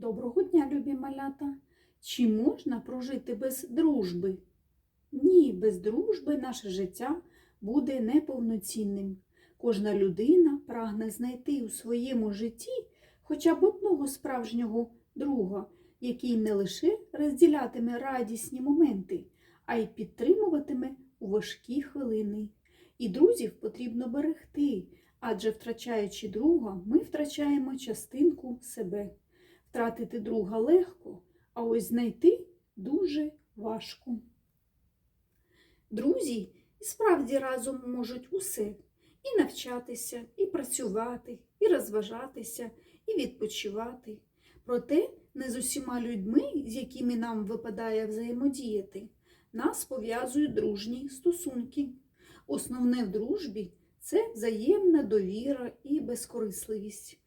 Доброго дня, любі малята! Чи можна прожити без дружби? Ні, без дружби наше життя буде неповноцінним. Кожна людина прагне знайти у своєму житті хоча б одного справжнього друга, який не лише розділятиме радісні моменти, а й підтримуватиме у важкі хвилини. І друзів потрібно берегти, адже втрачаючи друга, ми втрачаємо частинку себе. Втратити друга легко, а ось знайти дуже важко. Друзі справді разом можуть усе і навчатися, і працювати, і розважатися, і відпочивати. Проте не з усіма людьми, з якими нам випадає взаємодіяти, нас пов'язують дружні стосунки. Основне в дружбі це взаємна довіра і безкорисливість.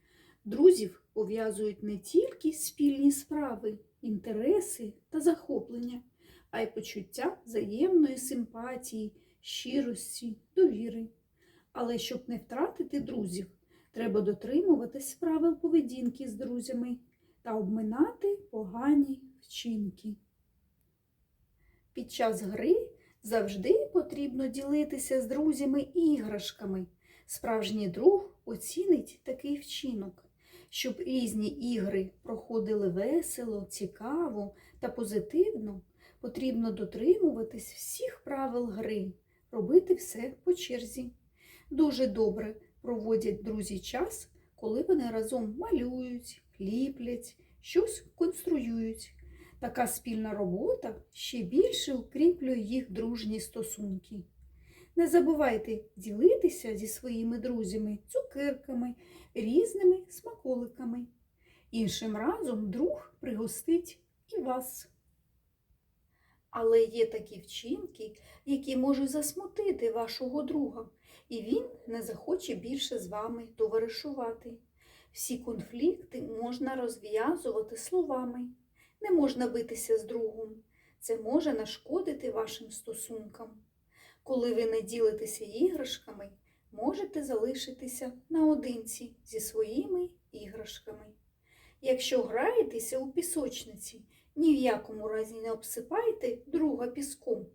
Друзів пов'язують не тільки спільні справи, інтереси та захоплення, а й почуття взаємної симпатії, щирості, довіри. Але щоб не втратити друзів, треба дотримуватись правил поведінки з друзями та обминати погані вчинки. Під час гри завжди потрібно ділитися з друзями іграшками. Справжній друг оцінить такий вчинок. Щоб різні ігри проходили весело, цікаво та позитивно, потрібно дотримуватись всіх правил гри, робити все по черзі. Дуже добре проводять друзі час, коли вони разом малюють, ліплять, щось конструюють. Така спільна робота ще більше укріплює їх дружні стосунки. Не забувайте ділитися зі своїми друзями цукерками, різними смаколиками. Іншим разом друг пригостить і вас. Але є такі вчинки, які можуть засмутити вашого друга, і він не захоче більше з вами товаришувати. Всі конфлікти можна розв'язувати словами. Не можна битися з другом. Це може нашкодити вашим стосункам. Коли ви не ділитеся іграшками, можете залишитися наодинці зі своїми іграшками. Якщо граєтеся у пісочниці, ні в якому разі не обсипайте друга піском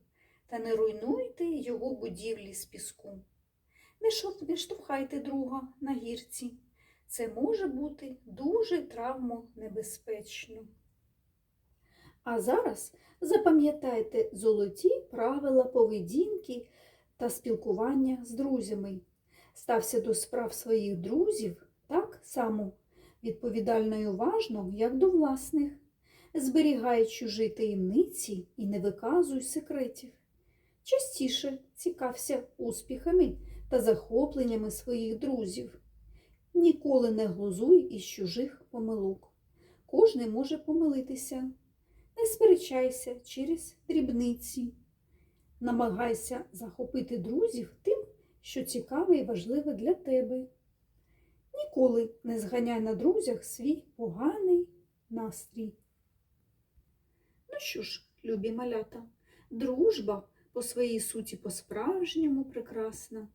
та не руйнуйте його будівлі з піску. Не штовхайте друга на гірці. Це може бути дуже травмонебезпечно. А зараз запам'ятайте золоті правила поведінки та спілкування з друзями. Стався до справ своїх друзів так само відповідально і уважно, як до власних. Зберігай чужі таємниці і не виказуй секретів. Частіше цікався успіхами та захопленнями своїх друзів. Ніколи не глузуй із чужих помилок. Кожний може помилитися. Не сперечайся через дрібниці. Намагайся захопити друзів тим, що цікаве і важливе для тебе. Ніколи не зганяй на друзях свій поганий настрій. Ну що ж, любі малята, дружба по своїй суті по-справжньому прекрасна.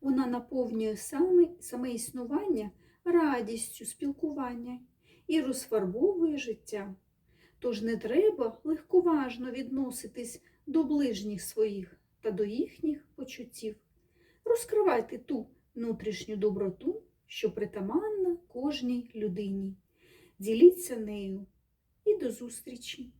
Вона наповнює саме, саме існування радістю спілкування і розфарбовує життя. Тож не треба легковажно відноситись до ближніх своїх та до їхніх почуттів. Розкривайте ту внутрішню доброту, що притаманна кожній людині. Діліться нею і до зустрічі!